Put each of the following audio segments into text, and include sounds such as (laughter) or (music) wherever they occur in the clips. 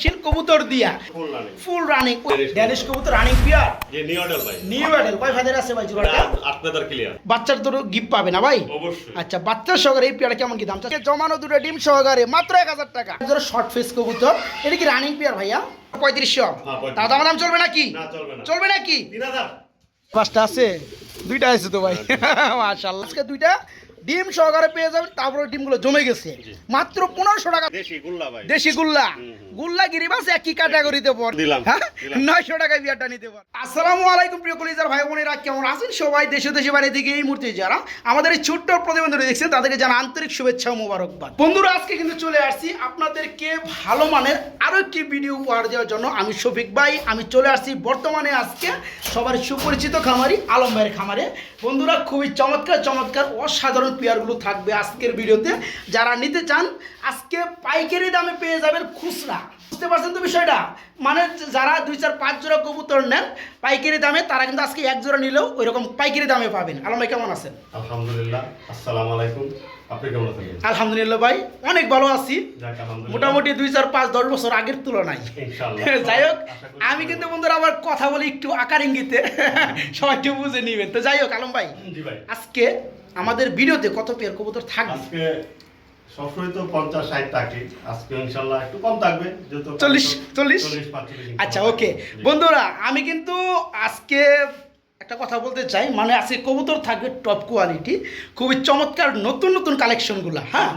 শিল কবুতর দিয়া। ফুল রানিং ড্যানিশ কবুতর রানিং পিয়ার নিউ অর্ডার ভাই। নিউ অ্যাডেল কয় ফাদের আছে ভাই জোড়াটা? আট পেদার ক্লিয়ার বাচ্চার তো গিফট পাবে না ভাই? অবশ্যই। আচ্ছা বাচ্চার সহকারে এই পেয়ারটা কেমন কি দাম চাচ্ছে? জমানো দুটো ডিম সহকারে মাত্র এক হাজার টাকা। শর্ট ফেস কবুতর। এটা কি রানিং পেয়ার ভাইয়া? পঁয়ত্রিশশো। হ্যাঁ, 35 তা দাম দাম চলবে নাকি? না চলবে না। চলবে নাকি? তিন হাজার। পাঁচটা আছে? দুইটা আছে তো ভাই। মাশাআল্লাহ। আজকে দুইটা ডিম সহকারে পেয়ে যাবেন। তারপরে ডিমগুলো জমে গেছে। মাত্র পনেরোশো টাকা। দেশি গুল্লা ভাই। দেশি গুল্লা। গুল্লা গিরিবাস একই ক্যাটাগরিতে পড়ে। দিলাম, হ্যাঁ? নয়শো টাকায় বিয়ারটা নিতে পার। আসসালামু আলাইকুম প্রিয় কলিজার ভাই বোনেরা কেমন আছেন সবাই? দেশে দেশে বাইরে দিকে এই মুহূর্তে যারা আমাদের এই ছোট্ট প্রতিবেদনটি দেখছেন তাদেরকে জানা আন্তরিক শুভেচ্ছা ও মোবারকবাদ। বন্ধুরা আজকে কিন্তু চলে আসছি আপনাদেরকে ভালো মানের আরও একটি ভিডিও উপহার দেওয়ার জন্য। আমি শফিক ভাই আমি চলে আসছি বর্তমানে আজকে সবার সুপরিচিত খামারি আলম ভাইয়ের খামারে। বন্ধুরা খুবই চমৎকার চমৎকার অসাধারণ পেয়ারগুলো থাকবে আজকের ভিডিওতে যারা নিতে চান আজকে পাইকারি দামে পেয়ে যাবেন খুচরা। বুঝতে পারছেন তো বিষয়টা? মানে যারা দুই চার পাঁচ জোড়া কবুতর নেন পাইকারি দামে তারা কিন্তু আজকে এক জোড়া নিলেও ওই রকম পাইকারি দামে পাবেন। আলম ভাই কেমন আছেন? আলহামদুলিল্লাহ আসসালামু আলাইকুম। আপনি কেমন আছেন? আলহামদুলিল্লাহ ভাই অনেক ভালো আছি। মোটামুটি দুই চার পাঁচ দশ বছর আগের তুলনায়। (laughs) যাই হোক আমি কিন্তু বন্ধুরা আবার কথা বলি একটু আকার ইঙ্গিতে। (laughs) সবাই একটু বুঝে নিবেন। তো যাই হোক আলম ভাই আজকে আমাদের ভিডিওতে কত পেয়ার কবুতর থাকবে? সবসময় তো পঞ্চাশ ষাট থাকে। আজকে ইনশাল্লাহ একটু কম থাকবে যেহেতু চল্লিশ, চল্লিশ? চল্লিশ আচ্ছা ওকে। বন্ধুরা আমি কিন্তু আজকে একটা কথা বলতে চাই মানে আজকে কবুতর থাকবে টপ কোয়ালিটি খুবই চমৎকার নতুন নতুন কালেকশনগুলো হ্যাঁ?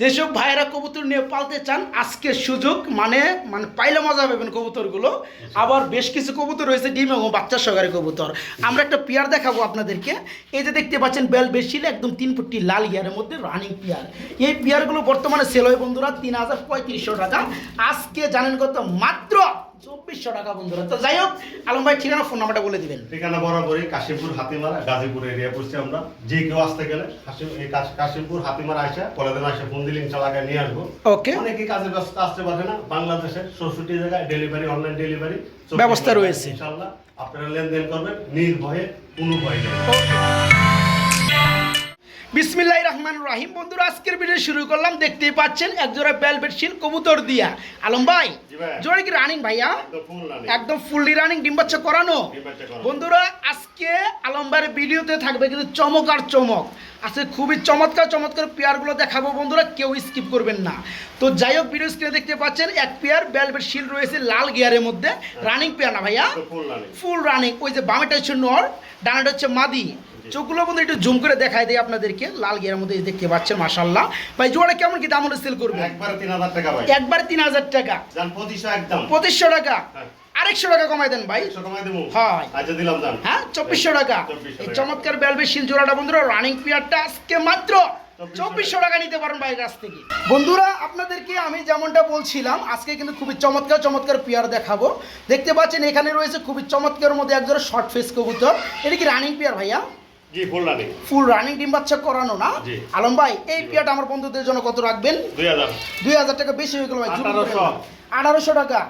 যেসব ভাইয়েরা কবুতর নিয়ে পালতে চান আজকে সুযোগ মানে মানে পাইলে মজা পাবেন কবুতরগুলো। আবার বেশ কিছু কবুতর রয়েছে ডিম এবং বাচ্চা সহকারে কবুতর। আমরা একটা পেয়ার দেখাবো আপনাদেরকে। এই যে দেখতে পাচ্ছেন বেল বেশিলে একদম তিন ফুটটি লাল গিয়ারের মধ্যে রানিং পেয়ার। এই পেয়ারগুলো বর্তমানে সেল হয় বন্ধুরা তিন হাজার পঁয়ত্রিশশো টাকা। আজকে জানেন কত? মাত্র চব্বিশশো টাকা বন্ধুরা। তো যাই হোক আলম ভাই ঠিকানা ফোন নাম্বারটা বলে দিবেন। ঠিকানা বরাবরই কাশিমপুর হাতিমারা গাজীপুর এরিয়া পড়ছি আমরা। যে কেউ আসতে গেলে কাশিমপুর হাতিমারা আসা কলেদিন আসে ফোন দিলে ইনশাল্লাহ নিয়ে আসব। ওকে অনেকে কাজে ব্যস্ত আসতে পারে না। বাংলাদেশে জায়গায় ডেলিভারি অনলাইন ডেলিভারি ব্যবস্থা রয়েছে। ইনশাল্লাহ আপনারা লেনদেন করবেন নির্ভয়ে কোনো ভয় নেই। বিসমিল্লাহ রহমান রাহিম। বন্ধুরা আজকের ভিডিও শুরু করলাম দেখতেই পাচ্ছেন এক জোড়া বেলভেট শিল কবুতর দিয়া। আলম ভাই জোড়া কি রানিং ভাইয়া? একদম। ফুললি রানিং ডিম বাচ্চা করানো। বন্ধুরা আজকে আলম ভাইয়ের ভিডিওতে থাকবে কিন্তু চমক আর চমক। আজকে খুবই চমৎকার চমৎকার পেয়ারগুলো দেখাবো বন্ধুরা কেউ স্কিপ করবেন না। তো যাই হোক ভিডিও স্ক্রিনে দেখতে পাচ্ছেন এক পেয়ার বেলভেট শিল রয়েছে লাল গিয়ারের মধ্যে। রানিং পেয়ার না ভাইয়া? Full running. ফুল রানিং ওই যে বামেটা হচ্ছে নর ডানাটা হচ্ছে মাদি। চোখগুলো বন্ধু একটু জুম করে দেখাই দিই আপনাদেরকে। লাল গিয়ারের মধ্যে দেখতে পাচ্ছেন মাশাল্লাহ ভাই জোড়া কেমন কি দাম হলে সেল করবে? একবারে তিন হাজার টাকা ভাই। একবার তিন হাজার টাকা। পঁচিশশো একদম। পঁচিশশো টাকা। হ্যাঁ। আরেকশো টাকা কমাই দেন ভাই। একশো কমাই দেবো। হয়। চব্বিশশো টাকা। এই চমৎকার বেলবে শিল জোড়াটা বন্ধুরা রানিং পিয়ারটা আজকে মাত্র চব্বিশশো টাকা। নিতে পারেন ভাইয়ের কাছ থেকে। বন্ধুরা আপনাদেরকে আমি যেমনটা বলছিলাম আজকে কিন্তু খুবই চমৎকার চমৎকার পিয়ার দেখাবো। দেখতে পাচ্ছেন এখানে রয়েছে খুবই চমৎকার মধ্যে একজোড়া শর্ট ফেস কবুতর। এটা কি রানিং পিয়ার ভাইয়া? জি ফুল রানিং ফুল রানিং ডিম বাচ্চা করানো না? আলম ভাই এই পিয়াটা আমার বন্ধুদের জন্য কত রাখবেন? দুই হাজার। দুই হাজার টাকা বেশি হয়ে গেল ভাই জুলুম করেন 1800 না। আঠারোশো টাকা।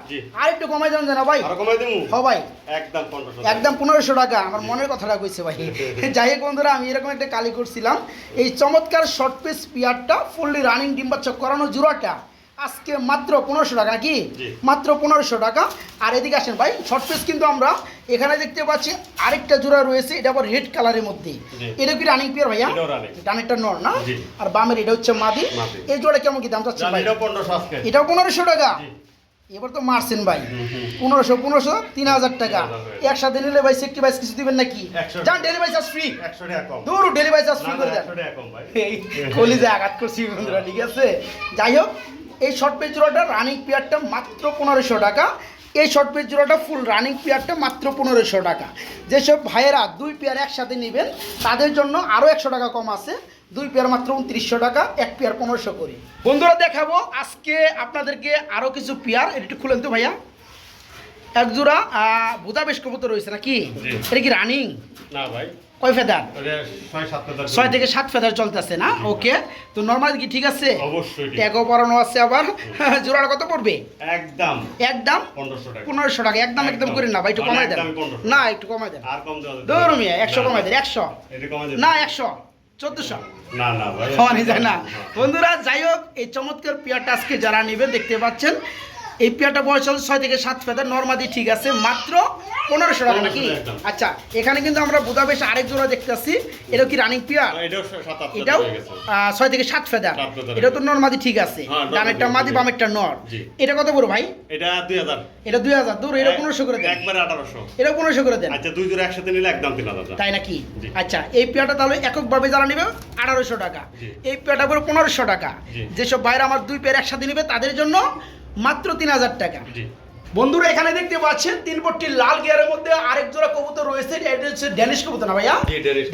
আর একটু কমাই দেন না ভাই। আরও কমাই দেবো হ ভাই। একদম একদম পনেরোশো টাকা। আমার মনের কথাটা কইছে ভাই। যাই হোক বন্ধুরা আমি এরকম একটা কালি করছিলাম। এই চমৎকার শর্ট পিস পিয়ারটা ফুললি রানিং ডিম বাচ্চা করানো জোড়াটা। আজকে মাত্র পনেরোশো টাকা কি জি। মাত্র পনেরোশো টাকা। আর এদিকে আসেন ভাই শর্ট পিস কিন্তু আমরা এখানে দেখতে পাচ্ছি আরেকটা জোড়া রয়েছে এটা আবার রেড কালারের মধ্যে। এটা কি রানিং পিয়ার ভাইয়া। ডানেরটা নর না? আর বামের এটা হচ্ছে মাদি। এই জোড়া কেমন কি দাম চাচ্ছে ভাই? এটাও পনেরোশো টাকা? এবার তো মারছেন ভাই। পনেরোশো পনেরোশো তিন হাজার টাকা। একসাথে নিলে ভাই সেফটি বাইস কিছু দিবেন নাকি? 100 যান ডেলিভারি চার্জ ফ্রি দূর ডেলিভারি চার্জ ফ্রি করে দেন। কলিজে আঘাত করছি বন্ধুরা ঠিক আছে? যাই হোক এই শর্ট পেজ জোড়াটা রানিং পেয়ারটা মাত্র পনেরোশো টাকা। এই শর্ট পেজ জোড়াটা ফুল রানিং পেয়ারটা মাত্র পনেরোশো টাকা। যেসব ভাইয়েরা দুই পেয়ার একসাথে নেবেন তাদের জন্য আরও একশো টাকা কম আছে। দুই পেয়ার মাত্র উনত্রিশশো টাকা এক পেয়ার পনেরোশো করি। বন্ধুরা দেখাবো আজকে আপনাদেরকে আরও কিছু পেয়ার এটা একটু খুলেন তো ভাইয়া। এক জোড়া বুদাবেশ কবুতর রয়েছে নাকি? এটা কি রানিং না ভাই। কয় ফেদার? ছয় থেকে সাত ফেদার চলতেছে না? ওকে তো নর্মাল কি ঠিক আছে? অবশ্যই ট্যাগও পরানো আছে আবার। (laughs) জোড়াটা কত পড়বে? একদম। একদম? পনেরোশো টাকা। একদম একদম করে না ভাই একটু কমাই দেন। না একটু কমাই দেন। ধরু মিয়া একশো কমাই। দেন একশো। না একশো। চোদ্দশো। না না ভাই না। বন্ধুরা যাই হোক এই চমৎকার পেয়ারটা আজকে যারা নেবেন দেখতে পাচ্ছেন। এই পেয়ারটা বয়স হচ্ছে ছয় থেকে সাত ফেদার নর্মাদি ঠিক আছে মাত্র পনেরোশো টাকা নাকি? আচ্ছা এখানে কিন্তু আমরা বুদাবেশ আরেক জোড়া দেখতেছি এটা কি রানিং পেয়ার? এটাও এটাও হয়ে আহ, ছয় থেকে সাত ফেদার এটা তো নর্মাদি ঠিক আছে। হ্যাঁ, ডানেরটা মাদি, বামেরটা নর। এটা কত বড় ভাই? এটা দুই হাজার। এটা দুই হাজার দূর এটা পনেরোশো করে দেন। একবারে আঠারোশো। এটা পনেরোশো করে দেন। আচ্ছা দুই জোড়া একসাথে নিলে একদম তিন হাজার তাই নাকি? আচ্ছা এই পেয়ারটা তাহলে এককভাবে যারা নেবে আঠারোশো টাকা। এই পেয়ারটা করে পনেরোশো টাকা। যেসব বাইরে আমার দুই পেয়ার একসাথে নেবে তাদের জন্য মাত্র তিন হাজার টাকা। বন্ধুরা এখানে দেখতে পাচ্ছেন তিন পট্টি লাল গিয়ারের মধ্যে আরেক জোড়া কবুতর রয়েছে এটা হচ্ছে ড্যানিশ কবুতর না ভাইয়া?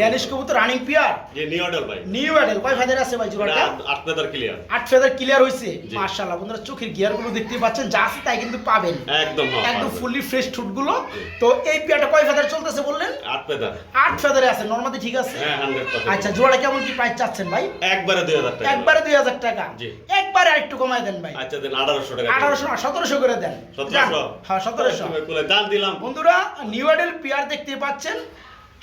ড্যানিশ কবুতর। রানিং পিয়ার নিউ অর্ডার ভাই। নিউ অ্যাডেল কয় ফাদের আছে ভাই জোড়াটা? আট পেদার ক্লিয়ার আট ফেদার ক্লিয়ার হয়েছে জি। মাশাআল্লাহ বন্ধুরা চোখের গিয়ারগুলো দেখতে পাচ্ছেন যা আছে তাই কিন্তু পাবেন। একদম হ্যাঁ, একদম। ফুললি ফ্রেশ ঠুটগুলো। জি। তো এই পেয়ারটা কয় ফেদার চলতেছে বললেন? আট পেদার আট ফেদারে আছে নর্মাদি ঠিক আছে? হ্যাঁ আচ্ছা জোড়া কেমন কি প্রাইস চাচ্ছেন ভাই? একবারে দুই হাজার টাকা। একবারে দুই হাজার টাকা। জি। একবারে আরেকটু কমায় দেন ভাই। আচ্ছা দেন আঠারোশো টাকা আঠারোশো না সতেরোশো করে দেন। সতেরোশো? যান। হ্যাঁ সতেরোশো। দাম দিলাম। বন্ধুরা নিউ অ্যাডেল পিয়ার দেখতে পাচ্ছেন।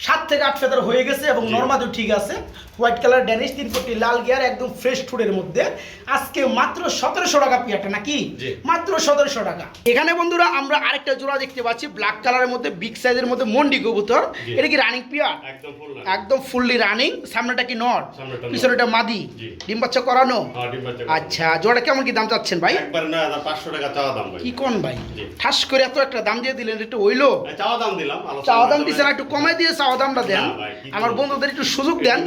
সাত থেকে আট ফেদার হয়ে গেছে এবং। নর্মাদও ঠিক আছে। হোয়াইট কালার ড্যানিশ তিন কোটি লাল গিয়ার একদম ফ্রেশ ফুডের মধ্যে। আজকে মাত্র সতেরোশো টাকা পিয়ারটা নাকি? মাত্র সতেরোশো টাকা। এখানে বন্ধুরা আমরা আরেকটা জোড়া দেখতে পাচ্ছি ব্ল্যাক কালারের মধ্যে বিগ সাইজের মধ্যে মন্ডি কবুতর। এটা কি রানিং পিয়ার একদম ফুল ফুললি রানিং সামনেটা কি নট। পিছনেটা মাদি। জি। ডিম বাচ্চা করানো? হ্যাঁ আচ্ছা জোড়া কেমন কি দাম চাচ্ছেন ভাই? পাঁচশো টাকা চাওয়া দাম কি কোন ভাই? ঠাস করে এত একটা দাম দিয়ে দিলেন একটু হইল? চাওয়া দাম দিলাম চাওয়া দাম দিচ্ছেন একটু কমাই দিয়ে চাওয়া দামটা দেন। আমার বন্ধুদের একটু সুযোগ দেন।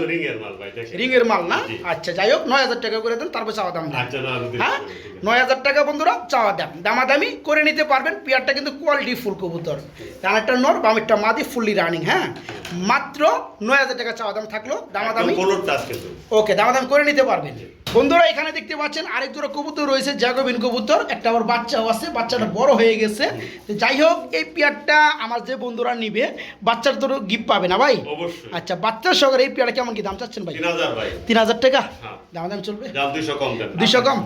রিং এর মাল না? আচ্ছা যাই হোক নয় হাজার টাকা করে দেন তারপর চাওয়া দাম দেন। আচ্ছা হ্যাঁ? নয় হাজার টাকা বন্ধুরা চাওয়া দাম। দামাদামি করে নিতে পারবেন। পেয়ারটা কিন্তু কোয়ালিটি ফুল কবুতর। ডানারটা নর বামেরটা মাদি ফুললি রানিং হ্যাঁ? মাত্র নয় হাজার টাকা চাওয়া দাম থাকল। দামাদামি ওকে দামাদাম করে নিতে পারবেন। বন্ধুরা এখানে দেখতে পাচ্ছেন আরেক জোড়া কবুতর রয়েছে জাগোবিন কবুতর। একটা আবার বাচ্চাও আছে বাচ্চাটা বড় হয়ে গেছে। যাই হোক এই পেয়ারটা আমার যে বন্ধুরা নিবে বাচ্চার তো গিফট পাবে না ভাই? আচ্ছা বাচ্চার সহকারে এই পেয়ারটা কেমন কি দাম চাচ্ছেন ভাই? তিন হাজার টাকা? হ্যাঁ। দাম দাম চলবে? দুইশো কম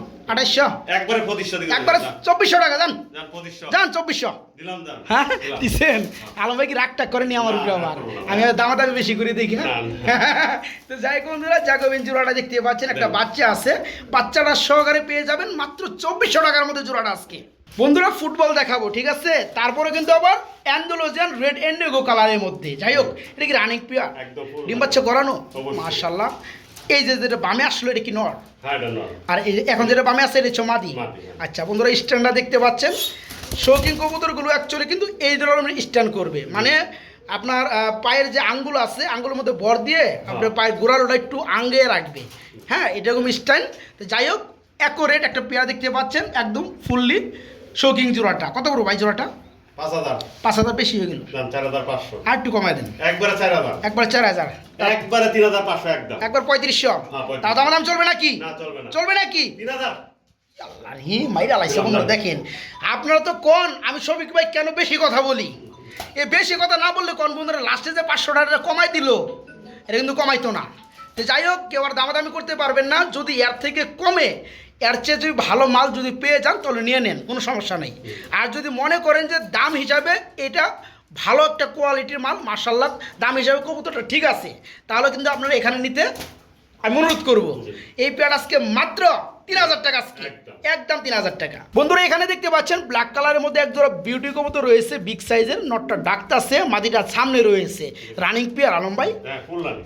একবারে একবারে চব্বিশশো টাকা যান। যান চব্বিশশো। হ্যাঁ? দিলাম। আলম ভাই কি রাগ টাক করেনি আমার উপরে আবার। আমি বেশি করে দেখি (laughs) তো যাই বন্ধুরা জাগোবিন জোড়াটা দেখতে পাচ্ছেন একটা বাচ্চা আছে। বাচ্চাটা সহকারে পেয়ে যাবেন মাত্র চব্বিশশো টাকার মধ্যে জোড়াটা আজকে। বন্ধুরা ফুটবল দেখাবো ঠিক আছে? তারপরে কিন্তু আবার অ্যান্ডোলোজিয়ান রেড এন্ডেগো কালারের মধ্যে। যাই হোক এটা কি রানিং পিয়ার ডিম বাচ্চা করানো। মার্শাল্লাহ এই যে যেটা বামে আসলো এটা কি নর? হ্যাঁ আর এই এখন যেটা বামে আছে এটা মাদি? হ্যাঁ। আচ্ছা বন্ধুরা স্ট্যান্ডটা দেখতে পাচ্ছেন। শৌখিন কবুতরগুলো অ্যাকচুয়ালি কিন্তু এই ধরনের স্ট্যান্ড করবে। মানে আপনার পায়ের যে আঙ্গুল আছে আঙ্গুলের মধ্যে বর দিয়ে আপনার পায়ের গোড়ালোটা একটু আঙ্গে রাখবে। হ্যাঁ এরকম স্টাইল তো যাই হোক অ্যাকোরেট একটা পেয়ারা দেখতে পাচ্ছেন একদম ফুললি শৌখিন জোড়াটা। কত বড় ভাই জোড়াটা? পাঁচ হাজার। পাঁচ হাজার বেশি হয়ে গেল। চার হাজার পাঁচশো। আর একটু কমায় দেন। একবারে চার হাজার। একবার চার হাজার। একবারে তিন হাজার পাঁচশো একদম। একবার পঁয়ত্রিশশো। পঁয়ত্রিশ। তাও দাম দাম চলবে নাকি? চলবে নাকি? তিন হাজার। মাইরা লাইছে বন্ধুরা দেখেন। আপনারা তো কোন আমি শফিক ভাই কেন বেশি কথা বলি? এ বেশি কথা না বললে কোন বন্ধুরা লাস্টে যে পাঁচশো টাকা কমাই দিল? এটা কিন্তু কমাইতো না। তো যাই হোক কেউ আর দামাদামি করতে পারবেন না। যদি এর থেকে কমে এর চেয়ে যদি ভালো মাল যদি পেয়ে যান তাহলে নিয়ে নেন কোনো সমস্যা নেই। আর যদি মনে করেন যে দাম হিসাবে এটা ভালো একটা কোয়ালিটির মাল মার্শাল্লাহ দাম হিসাবে কবুতরটা ঠিক আছে তাহলে কিন্তু আপনারা এখানে নিতে আমি অনুরোধ করব। এই পেয়ার আজকে মাত্র তিন হাজার টাকা একদম। একদম তিন হাজার টাকা। বন্ধুরা এখানে দেখতে পাচ্ছেন ব্ল্যাক কালারের মধ্যে এক জোড়া বিউটি কবুতর রয়েছে বিগ সাইজের নটটা ডাকতাছে মাদিটা সামনে রয়েছে। রানিং পিয়ার আলম ভাই? হ্যাঁ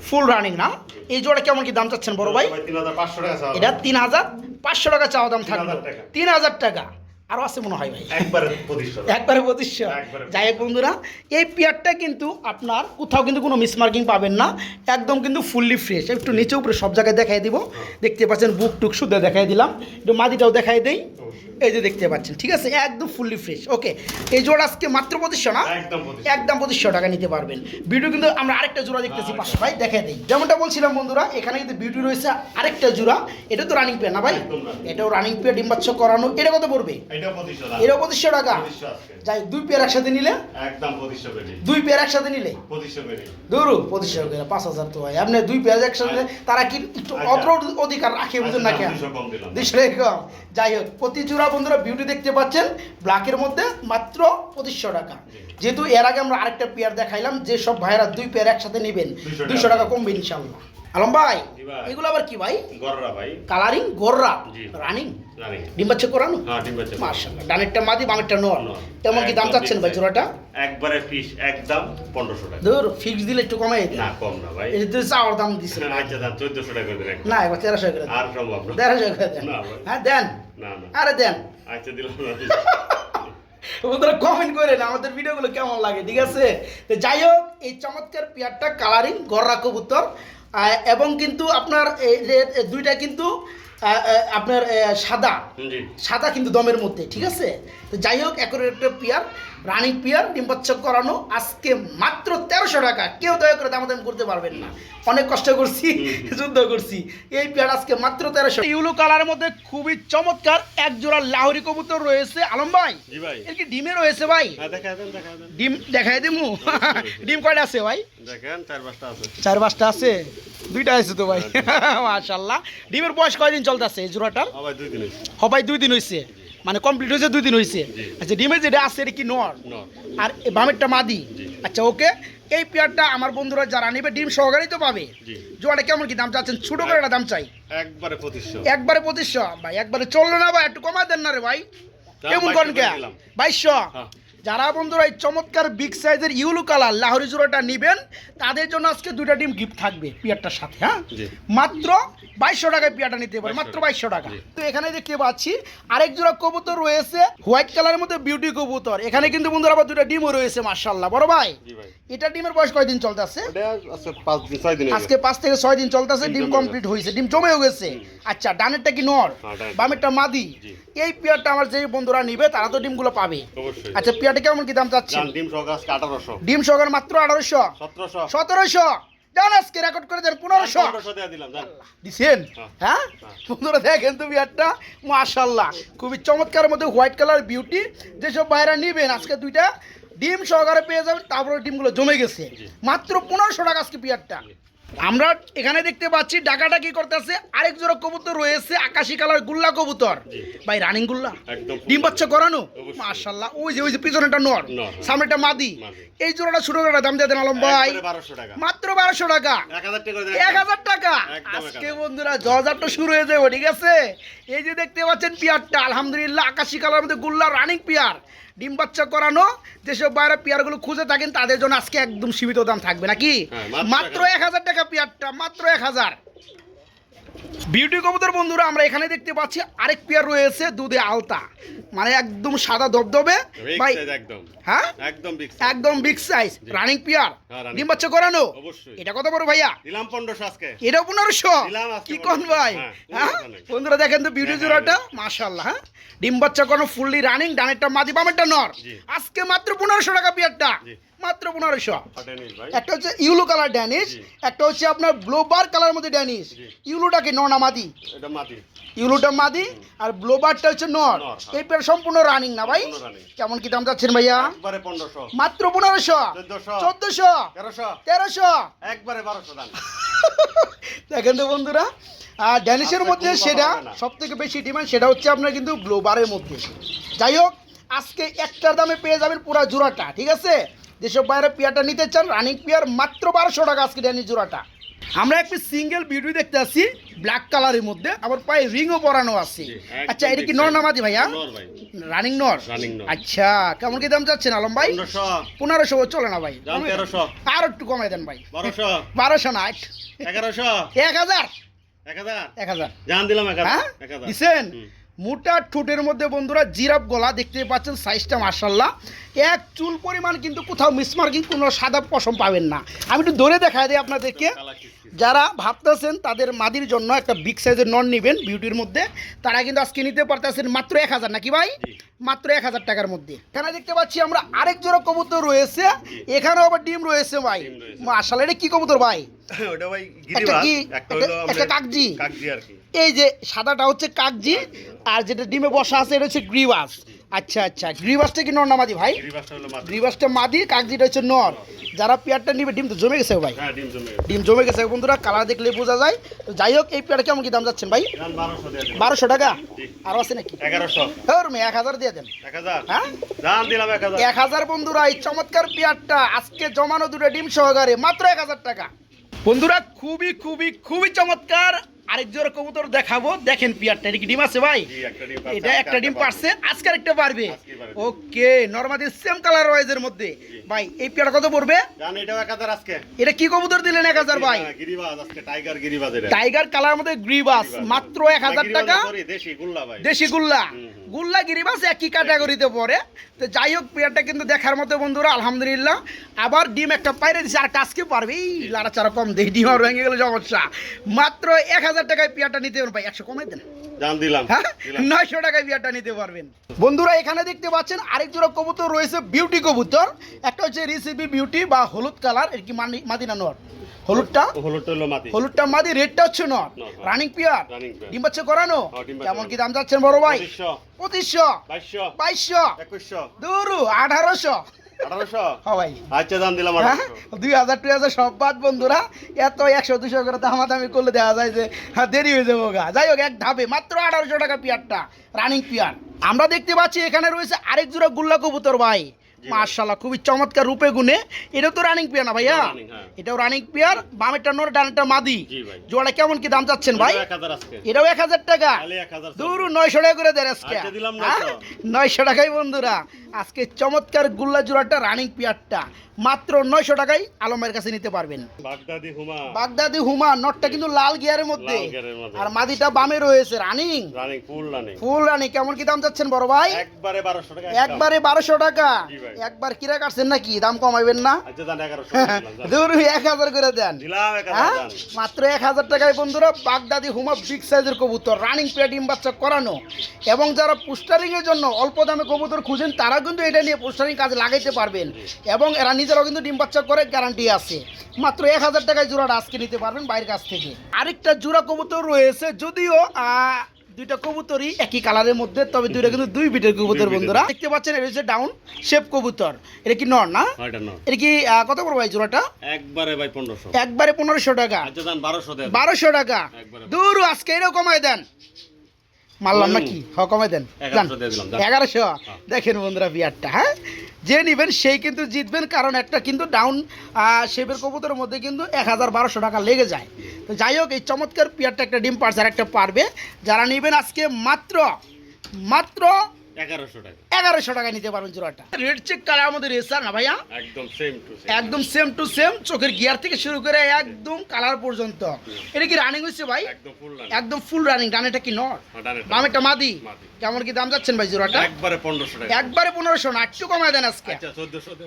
ফুল রানিং না? এই জোড়া কেমন কি দাম চাচ্ছেন বড় ভাই? তিন হাজার পাঁচশো টাকা চাওয়া এটা তিন হাজার পাঁচশো টাকা চাওয়া দাম থাকবে। তিন হাজার টাকা। আরও আছে মনে হয় ভাই। একবারে পঁচিশশো একবারে পঁচিশশো। যাই হোক বন্ধুরা এই পেয়ারটা কিন্তু আপনার কোথাও কিন্তু কোনো মিসমার্কিং পাবেন না। একদম কিন্তু ফুললি ফ্রেশ। একটু নিচে উপরে সব জায়গায় দেখাই দিব। দেখতে পাচ্ছেন বুক টুক শুদ্ধ দেখাই দিলাম। একটু মাদিটাও দেখাই দেই। এই যে দেখতে পাচ্ছেন ঠিক আছে? একদম ফুললি ফ্রেশ ওকে এই জোড়া আজকে মাত্র পঁচিশশো না? একদম পঁচিশশো। টাকা নিতে পারবেন। ভিডিও কিন্তু আমরা আরেকটা জোড়া দেখতেছি পাশে ভাই দেখাই দিই। যেমনটা বলছিলাম বন্ধুরা এখানে কিন্তু বিউটি রয়েছে আরেকটা জোড়া। এটা তো রানিং পেয়ার না ভাই? এটাও রানিং পেয়ার ডিম্বাচ্ছ করানো। এটা কত পড়বে? এটা পঁচিশশো টাকা। যাই দুই পেয়ার একসাথে নিলে? একদম দুই পেয়ার একসাথে নিলে? ধরু পঁচিশশো করে পাঁচ হাজার তো হয়। আপনি দুই পেয়ার একসাথে তারা কি একটু আচ্ছা। অত অধিকার রাখে বুঝেন না আচ্ছা, কেন? টাকা। যাই হোক প্রতি জোড়া বন্ধুরা বিউটি দেখতে পাচ্ছেন ব্ল্যাকের মধ্যে মাত্র পঁচিশশো টাকা। যেহেতু এর আগে আমরা আরেকটা পেয়ার দেখাইলাম যে সব ভাইয়েরা দুই পেয়ার একসাথে নেবেন দুইশো টাকা। কমবে ইনশাল্লাহ। আলম ভাই এগুলো আবার কি ভাই? গররা ভাই। কালারিং গোররা। রানিং জানি ডিম বাচ্চা করানো? হ্যাঁ মাশাআল্লাহ। ডানেরটা মাদি বামেরটা নর। তেমন কি দাম চাচ্ছেন ভাই। জোড়াটা? একবারে একদম পনেরোশো টাকা। ধর ফিক্স দিলে একটু কমাই না কম না ভাই। এই চাওয়ার দাম আচ্ছা দাম টাকা করে না এবার তেরোশো করে আর সম্ভব না। তেরোশো করে দেন। হ্যাঁ দেন। না না। আরে দেন। আচ্ছা দিলাম না। (laughs) বন্ধুরা কমেন্ট করে না আমাদের ভিডিওগুলো কেমন লাগে ঠিক আছে? তো যাই হোক এই চমৎকার পেয়ারটা কালারিং গররা কবুতর। এবং কিন্তু আপনার দুইটা কিন্তু আপনার সাদা। সাদা কিন্তু দমের মধ্যে ঠিক আছে? তো যাই হোক একটা পেয়ার। রানিং পিয়ার ডিম বাচ্চা করানো আজকে মাত্র তেরোশো টাকা। কেউ দয়া করে দাম দাম করতে পারবেন না। অনেক কষ্ট করছি যুদ্ধ করছি। এই পেয়ার আজকে মাত্র তেরোশো ইউলো কালারের মধ্যে খুবই চমৎকার এক জোড়া লাহরি কবুতর রয়েছে। আলম ভাই এর কি ডিমে রয়েছে ভাই? হ্যাঁ ডিম দেখাই দিমু। ডিম কয়টা আছে ভাই? দেখেন চার পাঁচটা আছে। চার পাঁচটা আছে? দুইটা আছে তো ভাই। মাশাল্লাহ ডিমের বয়স কয়দিন চলতেছে এই জোড়াটার? দিন সবাই দুই দিন হয়েছে। মানে কমপ্লিট হয়েছে দুই দিন হয়েছে। আচ্ছা ডিমের যেটা আছে এটা কি নর? আর বামেরটা মাদি। আচ্ছা ওকে। এই পেয়ারটা আমার বন্ধুরা যারা নেবে ডিম সহকারেই তো পাবে। জোয়ারে কেমন কি দাম চাচ্ছেন? ছোট করে একটা দাম চাই। একবারে পঁচিশশো একবারে পঁচিশশো ভাই একবারে চলল না ভাই একটু কমা দেন না রে ভাই। কেমন করেন কে? বাইশশো? হ্যাঁ। যারা বন্ধুরা এই চমৎকার বিগ সাইজের ইউলু কালার লাহরি জোড়াটা নেবেন তাদের জন্য আজকে দুইটা ডিম গিফট থাকবে পিয়ারটার সাথে হ্যাঁ? মাত্র বাইশশো টাকায় পিয়াটা নিতে পারে মাত্র বাইশশো টাকা। তো এখানে দেখতে পাচ্ছি আরেক জোড়া কবুতর রয়েছে হোয়াইট কালারের মধ্যে বিউটি কবুতর। এখানে কিন্তু বন্ধুরা আবার দুটো ডিমও রয়েছে মার্শাল্লাহ বড় ভাই এটা ডিমের বয়স কয়দিন চলতেছে? আজকে পাঁচ থেকে ছয় দিন চলতেছে ডিম ডিম কমপ্লিট হয়েছে ডিম জমেও গেছে। আচ্ছা ডানেরটা কি নর? হ্যাঁ, বামেরটা মাদি? এই পেয়ারটা আমার যে বন্ধুরা নিবে তারা তো ডিমগুলো পাবে। আচ্ছা পেয়ারটা কেমন কি দাম চাচ্ছেন? জান ডিম আঠারোশো। ডিম সহকার মাত্র আঠারোশো। সতেরোশো। সতেরোশো। জান আজকে রেকর্ড করে দেন পনেরোশো। পনেরোশো দিয়ে দিলাম জান। দিছেন? হ্যাঁ। হ্যাঁ? দেখেন মাশাল্লাহ খুবই চমৎকার মধ্যে হোয়াইট কালার বিউটি যেসব বাইরা নিবেন আজকে দুইটা ডিম সহকারে পেয়ে যাবেন তারপরে ডিমগুলো জমে গেছে। মাত্র পনেরোশো টাকা আজকে পিয়ারটা। আমরা এখানে দেখতে পাচ্ছি ডাকাটা কি করতেছে? আরেক জোড়া কবুতর রয়েছে আকাশি কালার গুল্লা কবুতর। ভাই রানিং গুল্লা? ডিম বাচ্চা করানো। মাশাল্লাহ ওই যে ওই যে পিছনেটা নর। সামনেটা মাদি। এই জোড়াটা ছোট জোড়া দাম দিয়ে দেন আলম ভাই। মাত্র বারোশো টাকা। এক হাজার টাকা করে এক হাজার টাকা। আজকে হাজার। বন্ধুরা জজারটা শুরু হয়ে যাবে ঠিক আছে? এই যে দেখতে পাচ্ছেন পিয়ারটা আলহামদুলিল্লাহ আকাশি কালার মধ্যে গুল্লা রানিং পিয়ার। ডিম বাচ্চা করানো যেসব বাইরে পিয়ারগুলো খুঁজে থাকেন তাদের জন্য আজকে একদম সীমিত দাম থাকবে নাকি? হ্যাঁ, মাত্র এক হাজার টাকা পিয়ারটা মাত্র এক হাজার। বিউটি কবুতর বন্ধুরা আমরা এখানে দেখতে পাচ্ছি আরেক পেয়ার রয়েছে দুধে আলতা। মানে একদম সাদা ধবধবে। ভাই একদম। হ্যাঁ? একদম বিগ একদম বিগ সাইজ রানিং পিয়ার ডিম বাচ্চা করানো? এটা কত বড় ভাইয়া? দিলাম পনেরোশো আজকে। এটা পনেরোশো? দিলাম আজকে কি কোন ভাই? হ্যাঁ, হ্যাঁ। বন্ধুরা দেখেন তো বিউটি হ্যাঁ, জোড়াটা। হ্যাঁ। মাশাল্লাহ হ্যাঁ? ডিম বাচ্চা কোনো ফুললি রানিং ডানেরটা মাদি বামেরটা নর। আজকে মাত্র পনেরোশো টাকা পিয়ারটা। মাত্র পনেরোশো। একটা হচ্ছে ইউলো কালার ড্যানিশ একটা হচ্ছে আপনার ব্লোবার কালার মধ্যে ড্যানিশ। ইউলোটা কি নর না মাদি। ইউলোটা মাদি আর ব্লোবারটা হচ্ছে নর। হ্যাঁ। এই পেয়ার সম্পূর্ণ রানিং না ভাই? কেমন কি দাম যাচ্ছেন ভাইয়া? মাত্র পনেরোশো। চোদ্দশো। তেরোশো। একবারে বারোশো দাম। (laughs) দেখেন তো বন্ধুরা আর ড্যানিশের মধ্যে সেটা সব থেকে বেশি ডিমান্ড সেটা হচ্ছে আপনার কিন্তু গ্লোবারের মধ্যে। যাই হোক আজকে একটার দামে পেয়ে যাবেন পুরা জোড়াটা ঠিক আছে? যেসব বাইরে পেয়ারটা নিতে চান রানিং পেয়ার মাত্র বারোশো টাকা আজকে ড্যানিশ জোড়াটা। আমরা একটি সিঙ্গেল বিউটি দেখতে আসছি ব্ল্যাক কালারের মধ্যে আবার পায়ে রিংও পরানো আছে। আচ্ছা এটা কি নর। নামাদি ভাইয়া? রানিং নর? আচ্ছা কেমন কি দাম চাচ্ছেন আলম ভাই? পনেরোশো। চলে না ভাই। আর একটু কমাই দেন ভাই। বারোশো। বারোশো না এগারোশো। এক হাজার? এক হাজার। এক হাজার। জান দিলাম এক মোটা ঠোঁটের মধ্যে বন্ধুরা জিরাফ গলা দেখতে পাচ্ছেন সাইজটা মার্শাল্লাহ এক চুল পরিমাণ কিন্তু কোথাও মিসমার্কিং কোনো সাদা পশম পাবেন না। আমি একটু ধরে দেখাই দিই আপনাদেরকে। যারা ভাবতেছেন তাদের মাদির জন্য একটা বিগ সাইজের নন নেবেন বিউটির মধ্যে তারা কিন্তু আজকে নিতে পারতেছেন মাত্র এক হাজার নাকি ভাই? মাত্র এক হাজার টাকার মধ্যে। এখানে দেখতে পাচ্ছি আমরা আরেক জোড়া কবুতর রয়েছে। এখানেও আবার ডিম রয়েছে ভাই। মার্শাল এটা কি কবুতর ভাই? (laughs) একটা কি? একটা কাকজি। কাকজি আর কি। এই যে সাদাটা হচ্ছে কাকজি আর যেটা ডিমে বসা আছে এটা হচ্ছে গ্রিবাস। আচ্ছা আচ্ছা গ্রিবাসটা কি নর না মাদি ভাই? গ্রিবাসটা মাদি। কাকজিটা হচ্ছে নর। যারা পেয়ারটা নিবে ডিম তো জমে গেছে ভাই। হ্যাঁ ডিম জমে গেছে। বন্ধুরা কালার দেখলে বোঝা যায়। তো যাই হোক এই পেয়ারটা কেমন কি দাম যাচ্ছেন ভাই? বারোশো টাকা? জি। আরও আছে নাকি? এগারোশো। এক হাজার দিয়ে দেন। এক হাজার? হ্যাঁ? এক হাজার বন্ধুরা এই চমৎকার পেয়ারটা আজকে জমানো দুটো ডিম সহকারে মাত্র এক হাজার টাকা। বন্ধুরা খুবই খুবই খুবই চমৎকার আরেক জোর কবুতর দেখাবো। দেখেন পিয়ারটা এটা কি ডিম আছে ভাই? এটা একটা ডিম পারছে, আজকে একটা পারবে। ওকে নর্মালি সেম কালার ওয়াইজের মধ্যে। ভাই এই পিয়ারটা কত পড়বে? জান এটাও এক হাজার আজকে। এটা কি কবুতর দিলেন এক হাজার ভাই? গিরিবাজ আজকে টাইগার গিরিবাজ এটা টাইগার কালার মধ্যে গ্রিবাস গিরিবাজ। মাত্র এক হাজার গিরিবাজ টাকা। না, দেশি গুল্লা ভাই। দেশি গুল্লা। গুল্লা গিরিবাস একই ক্যাটাগরিতে পড়ে। তো যাই হোক পেয়ারটা কিন্তু দেখার মতো বন্ধুরা, আলহামদুলিল্লাহ। আবার ডিম একটা পাইরে দিচ্ছে আর কাজকে পারবে? এই লাড়াচাড়া কম দেয় ডিম আর ভেঙে গেলে সমস্যা। মাত্র এক হাজার টাকায় পেয়ারটা নিতে পারবেন ভাই একশো কমাই দেন। জান দিলাম। হ্যাঁ? নয়শো টাকায় বিয়ারটা নিতে পারবেন। বন্ধুরা এখানে দেখতে পাচ্ছেন আরেক জোড়া কবুতর রয়েছে বিউটি কবুতর। একটা হচ্ছে রিসিপি বিউটি বা হলুদ কালারের কি মাদিনা নোয়ার হলুদটা? হলুদটা মাদি। রেডটা হচ্ছে নট। নট, হ্যাঁ। রানিং পিয়ার ডিম বাচ্চা করানো? হ্যাঁ, কেমন কি দাম যাচ্ছেন বড় ভাই? পঁচিশশো। পঁচিশশো। বাইশশো। বাইশশো। একুশশো। দুরু আঠারোশো। হ্যাঁ আচ্ছা হ্যাঁ? দুই হাজার হাজার সব বাদ বন্ধুরা এত একশো দুশো করে দামাদামি করলে দেখা যায় যে হ্যাঁ দেরি হয়ে যাব গা। যাই হোক এক ধাপে মাত্র আঠারোশো টাকা পিয়ারটা রানিং পিয়ার। আমরা দেখতে পাচ্ছি এখানে রয়েছে আরেক জোড়া গুল্লা কবুতর ভাই। মার্শাল্লাহ খুবই চমৎকার রূপে গুণে। এটা তো রানিং পিয়ার না ভাইয়া? এটাও হ্যাঁ। এটাও রানিং পিয়ার বামেরটা নোর ডানটা মাদি। জোড়া কেমন কি দাম চাচ্ছেন ভাই? এটাও এক হাজার টাকা। দূর নয়শো টাকা করে দেন আজকে। দিলাম? 900 নয়শো। টাকাই বন্ধুরা। আজকে চমৎকার গুল্লা জোড়াটা রানিং পিয়ারটা মাত্র নয়শো টাকাই আলমের কাছে নিতে পারবেন। বাগদাদি হুমা। বাগদাদি হুমা নটটা কিন্তু লাল গিয়ারের মধ্যে। আর মাদিটা বামে রয়েছে রানিং রানিং ফুল রানিং কেমন কি দাম চাচ্ছেন বড় ভাই? একবারে বারোশো টাকা একবারে বারোশো টাকা। একবার কিরা কাটছেন নাকি? দাম কমাইবেন না? আচ্ছা দূর (laughs) এক হাজার করে দেন। হ্যাঁ? মাত্র এক হাজার টাকায় বন্ধুরা বাগদাদি হুমা বিগ সাইজের কবুতর রানিং পেয়ে ডিম বাচ্চা করানো। এবং যারা পোস্টারিং এর জন্য অল্প দামে কবুতর খুঁজেন তারা কিন্তু এটা নিয়ে পোস্টারিং কাজে লাগাইতে পারবেন। এবং এরা নিজেরাও কিন্তু ডিম বাচ্চা করে গ্যারান্টি আছে। মাত্র এক হাজার টাকায় জোড়াটা আজকে নিতে পারবেন বাইরের কাছ থেকে। আরেকটা জোড়া কবুতর রয়েছে যদিও দুইটা কবুতরই একই কালারের মধ্যে তবে দুইটা কিন্তু দুই বিটের কবুতর বন্ধুরা। দেখতে পাচ্ছেন এটা হচ্ছে ডাউন শেপ কবুতর। এটা কি নর না? এটা কি কত বড় ভাই জোড়াটা? একবারে ভাই পনেরোশো। একবারে পনেরোশো টাকা। আচ্ছা দেন বারোশো দেন। 1200 টাকা। দূর আজকে এটাও কমাই দেন। মারলাম না কি হ কমে দেন। এগারোশো দিলাম, দেখেন বন্ধুরা বিয়ারটা হ্যাঁ? যে নিবেন সেই কিন্তু জিতবেন কারণ একটা কিন্তু ডাউন শেপের কবুতরের মধ্যে কিন্তু এক হাজার বারোশো টাকা লেগে যায়। তো যাই হোক এই চমৎকার পিয়ারটা একটা ডিম পার্সার একটা পারবে। যারা নেবেন আজকে মাত্র মাত্র এগারোশো টাকা। এগারোশো টাকা নিতে পারবেন জোড়াটা। রেড চেক কালার আমাদের রেসার না ভাইয়া? একদম সেম টু সেম একদম সেম টু সেম চোখের গিয়ার থেকে শুরু করে একদম কালার পর্যন্ত। এটা কি রানিং হচ্ছে ভাই? একদম ফুল রানিং একদম ফুল রানিং ডানেটা কি নর? বামেটা মাদি? মাদি। কেমন কি দাম যাচ্ছেন ভাই জোড়াটা? একবারে পনেরোশো টাকা। একবারে পনেরোশো না একটু কমায় দেন আজকে। আচ্ছা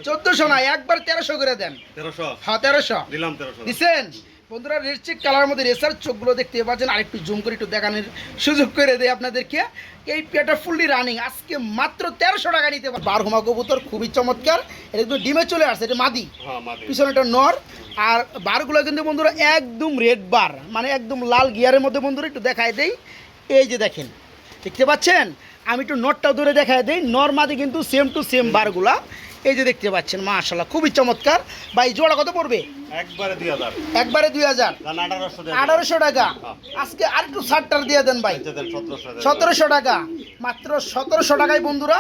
চোদ্দশো না একবার তেরোশো করে দেন। তেরোশো। হ্যাঁ তেরোশো। দিলাম তেরোশো। দিছেন? বন্ধুরা রেড চেক কালার মধ্যে রেসার চোখগুলো দেখতে পাচ্ছেন। আরেকটু জুম করে একটু দেখানোর সুযোগ করে দেয় আপনাদেরকে। এই পেটা ফুললি রানিং আজকে মাত্র তেরোশো টাকা নিতে পার বারহুমা কবুতর খুবই চমৎকার। এটা কিন্তু ডিমে চলে আসছে এটা মাদি। হ্যাঁ পিছনে একটা নর। আর বারগুলো কিন্তু বন্ধুরা একদম রেড বার মানে একদম লাল গিয়ারের মধ্যে বন্ধুরা একটু দেখায় দেই। এই যে দেখেন দেখতে পাচ্ছেন? আমি একটু নটটাও ধরে দেখায় দেই। নর মাদি কিন্তু সেম টু সেম বারগুলা এই যে দেখতে পাচ্ছেন মাশাল্লাহ খুবই চমৎকার। ভাই জোড়া কত পড়বে? একবারে দুই হাজার। একবারে দুই হাজার? আঠারোশো টাকা। হ্যাঁ। আজকে আর একটু ষাটটার দিয়ে দেন ভাই। আচ্ছা সতেরোশো সতেরোশো টাকা। মাত্র সতেরোশো টাকায় বন্ধুরা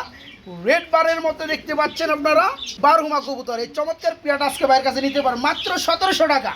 রেড বারের মতো দেখতে পাচ্ছেন আপনারা বারহুমা কবুতর। এই চমৎকার পিয়াটা আজকে ভাইয়ের কাছে নিতে পারেন। মাত্র সতেরোশো টাকা।